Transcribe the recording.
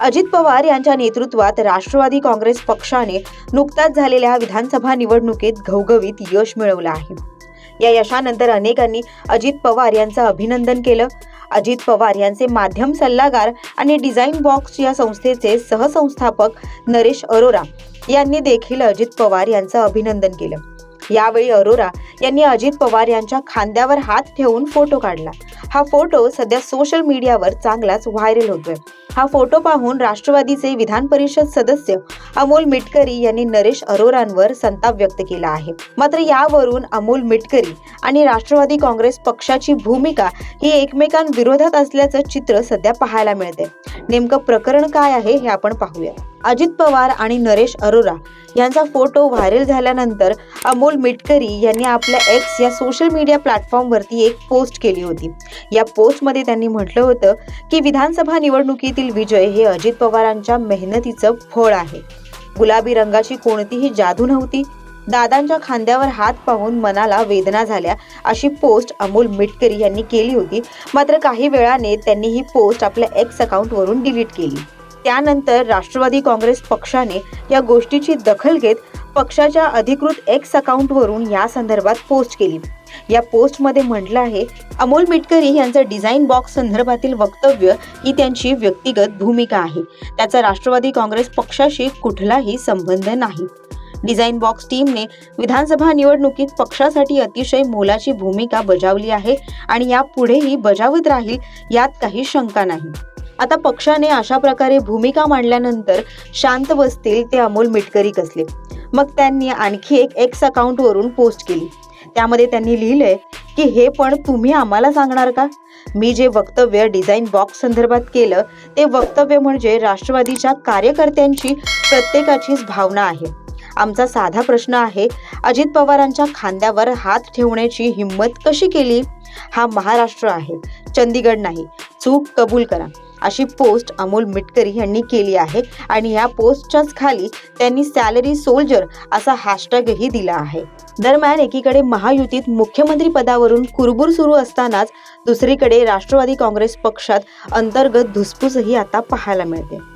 अजित पवार यांच्या नेतृत्वात राष्ट्रवादी काँग्रेस पक्षाने नुकताच झालेल्या विधानसभा निवडणुकीत घवघवीत यश मिळवलं आहे. या यशानंतर अनेकांनी अजित पवार यांचं अभिनंदन केलं. अजित पवार यांचे माध्यम सल्लागार आणि डिझाईन बॉक्स या संस्थेचे सहसंस्थापक नरेश अरोरा यांनी देखील अजित पवार यांचं अभिनंदन केलं. यावेळी अरोरा यांनी अजित पवार यांच्या खांद्यावर हात ठेवून फोटो काढला. हा फोटो सध्या सोशल मीडियावर चांगलाच व्हायरल होतोय. हा फोटो पाहून राष्ट्रवादीचे विधान परिषद सदस्य अमोल मिटकरी यांनी नरेश अरोरांवर संताप व्यक्त केला आहे. मात्र यावरून अमोल मिटकरी आणि राष्ट्रवादी काँग्रेस पक्षाची भूमिका ही एकमेकांविरोधात असल्याचं चित्र सध्या पाहायला मिळते नेमकं प्रकरण काय आहे हे आपण पाहूया. अजित पवार आणि नरेश अरोरा यांचा फोटो व्हायरल झाल्यानंतर अमोल मिटकरी यांनी आपल्या एक्स या सोशल मीडिया प्लॅटफॉर्मवरती एक पोस्ट केली होती. या पोस्टमध्ये त्यांनी म्हटलं होतं की विधानसभा निवडणुकीतील विजय हे अजित पवारांच्या मेहनतीचं फळ आहे. गुलाबी रंगाची कोणतीही जादू नव्हती. दादांच्या खांद्यावर हात पाहून मनाला वेदना झाल्या अशी पोस्ट अमोल मिटकरी यांनी केली होती. मात्र काही वेळाने त्यांनी ही पोस्ट आपल्या एक्स अकाउंटवरून डिलीट केली. त्यानंतर राष्ट्रवादी काँग्रेस पक्षाने या गोष्टीची दखल घेत पक्षाच्या अधिकृत एक्स अकाउंटवरून या संदर्भात पोस्ट केली. या पोस्टमध्ये म्हटलं आहे अमोल मिटकरी यांचं डिझाईन बॉक्स संदर्भातील वक्तव्य ही त्यांची व्यक्तिगत भूमिका आहे. त्याचा राष्ट्रवादी काँग्रेस पक्षाशी कुठलाही संबंध नाही. डिझाईन बॉक्स टीमने विधानसभा निवडणुकीत पक्षासाठी अतिशय मोलाची भूमिका बजावली आहे आणि यापुढेही बजावत राहील यात काही शंका नाही. आता पक्षाने अशा प्रकारे भूमिका मांडल्यानंतर शांत बसतील ते अमोल मिटकरी कसले. मग त्यांनी आणखी एक एक्स अकाउंटवरून पोस्ट केली. त्यामध्ये त्यांनी लिहिलंय की हे पण तुम्ही आम्हाला सांगणार का? मी जे वक्तव्य डिझाईन बॉक्स संदर्भात केलं ते वक्तव्य म्हणजे राष्ट्रवादीच्या कार्यकर्त्यांची प्रत्येकाचीच भावना आहे. आमचा साधा प्रश्न आहे अजित पवारांच्या खांद्यावर हात ठेवण्याची हिंमत कशी केली? हा महाराष्ट्र आहे. चंदीगड नाही. चूक कबूल करा. अशी पोस्ट अमोल मिटकरी यांनी केली आहे. आणि या पोस्टच्याच खाली त्यांनी सॅलरी सोल्जर असा हॅशटॅगही दिला आहे. दरम्यान एकीकडे महायुतीत मुख्यमंत्री पदावरून कुरबुर सुरू असतानाच दुसरीकडे राष्ट्रवादी काँग्रेस पक्षात अंतर्गत धुसफूसही आता पाहायला मिळते.